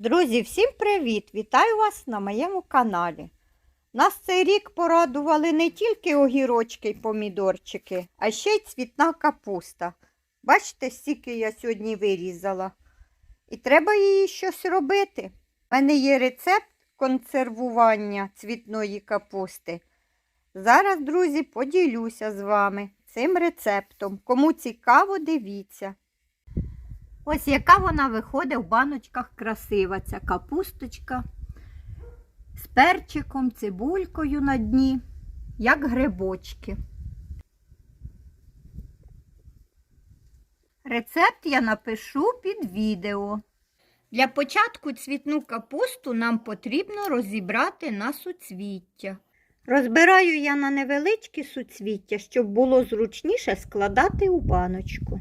Друзі, всім привіт! Вітаю вас на моєму каналі. Нас цей рік порадували не тільки огірочки й помідорчики, а ще й цвітна капуста. Бачите, стільки я сьогодні вирізала. І треба її щось робити. У мене є рецепт консервування цвітної капусти. Зараз, друзі, поділюся з вами цим рецептом. Кому цікаво, дивіться. Ось яка вона виходить в баночках красива, ця капусточка з перчиком, цибулькою на дні, як грибочки. Рецепт я напишу під відео. Для початку цвітну капусту нам потрібно розібрати на суцвіття. Розбираю я на невеличкі суцвіття, щоб було зручніше складати у баночку.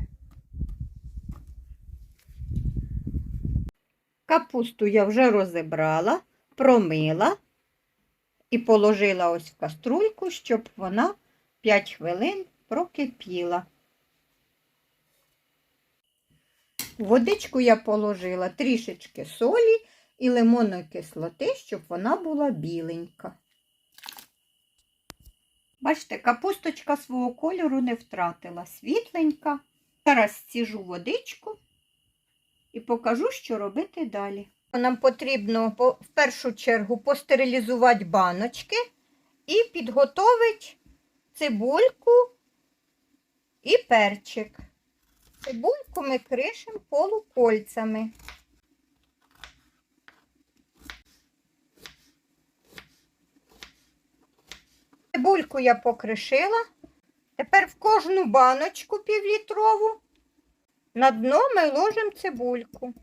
Капусту я вже розібрала, промила і положила ось в каструльку, щоб вона 5 хвилин прокипіла. Водичку я положила трішечки солі і лимонної кислоти, щоб вона була біленька. Бачите, капусточка свого кольору не втратила, світленька. Зараз ціжу водичку і покажу, що робити далі. Нам потрібно в першу чергу постерилізувати баночки і підготовити цибульку і перчик. Цибульку ми кришимо полукольцями. Цибульку я покришила. Тепер в кожну баночку півлітрову на дно ми ложимо цибульку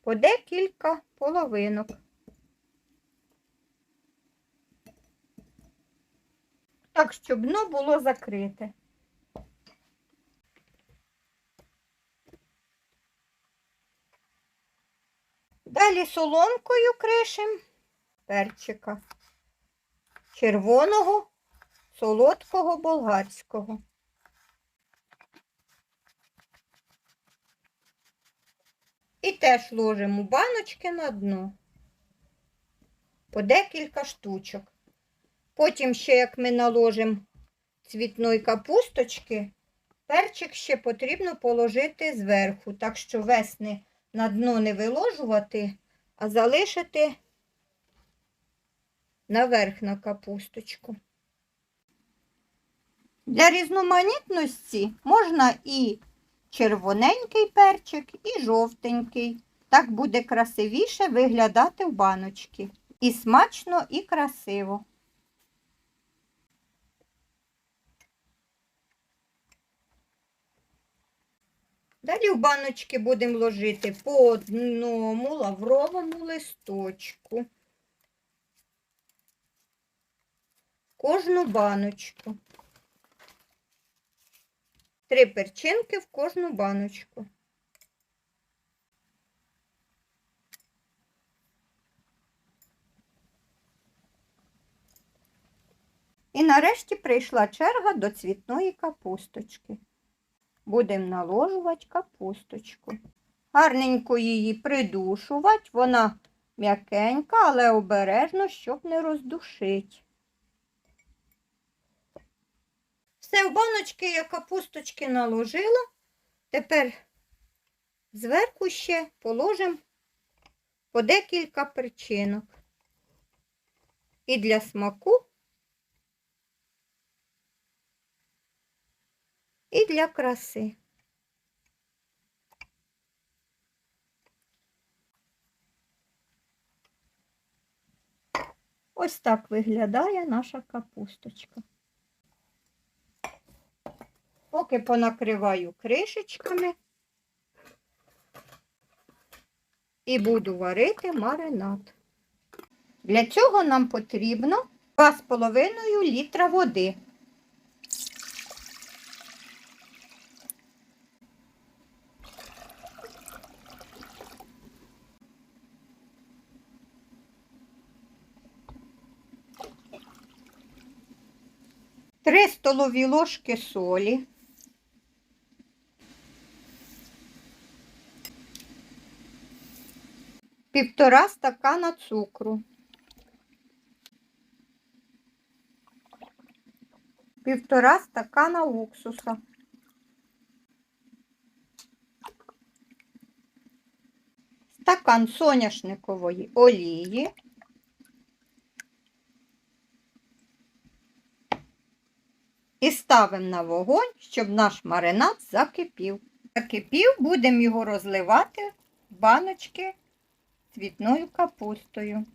по декілька половинок. Так, щоб дно було закрите. Далі соломкою кришимо перчика червоного, солодкого болгарського. І теж ложимо баночки на дно по декілька штучок. Потім ще, як ми наложимо цвітної капусточки, перчик ще потрібно положити зверху, так що весни на дно не виложувати, а залишити наверх на капусточку. Для різноманітності можна і червоненький перчик і жовтенький. Так буде красивіше виглядати в баночці. І смачно, і красиво. Далі в баночки будемо ложити по одному лавровому листочку. Кожну баночку. Три перчинки в кожну баночку. І нарешті прийшла черга до цвітної капусточки. Будемо наложувати капусточку. Гарненько її придушувати, вона м'якенька, але обережно, щоб не роздушити. Все, в баночки я капусточки наложила. Тепер зверху ще положимо по декілька причинок. І для смаку, і для краси. Ось так виглядає наша капусточка. Поки понакриваю кришечками і буду варити маринад. Для цього нам потрібно 2,5 літра води. Три столові ложки солі. Півтора стакана цукру, півтора стакана уксуса, стакан соняшникової олії, і ставимо на вогонь, щоб наш маринад закипів. Закипів, будемо його розливати в баночки цвітною капустою.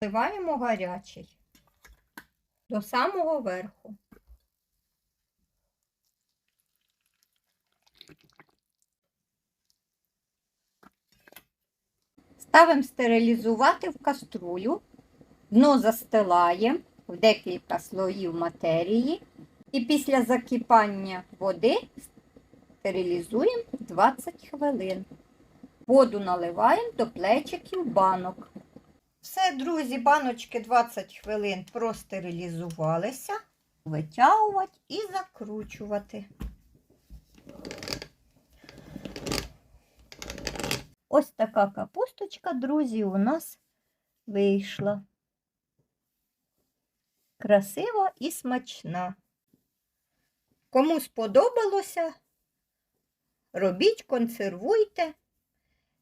Вливаємо гарячий до самого верху. Ставимо стерилізувати в каструлю, дно застилаємо в декілька слоїв матерії і після закипання води стерилізуємо 20 хвилин. Воду наливаємо до плечиків банок. Все, друзі, баночки 20 хвилин простерилізувалися. Витягувати і закручувати. Ось така капусточка, друзі, у нас вийшла. Красива і смачна. Кому сподобалося, робіть, консервуйте,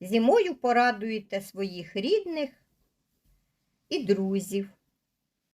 зимою порадуйте своїх рідних і друзів.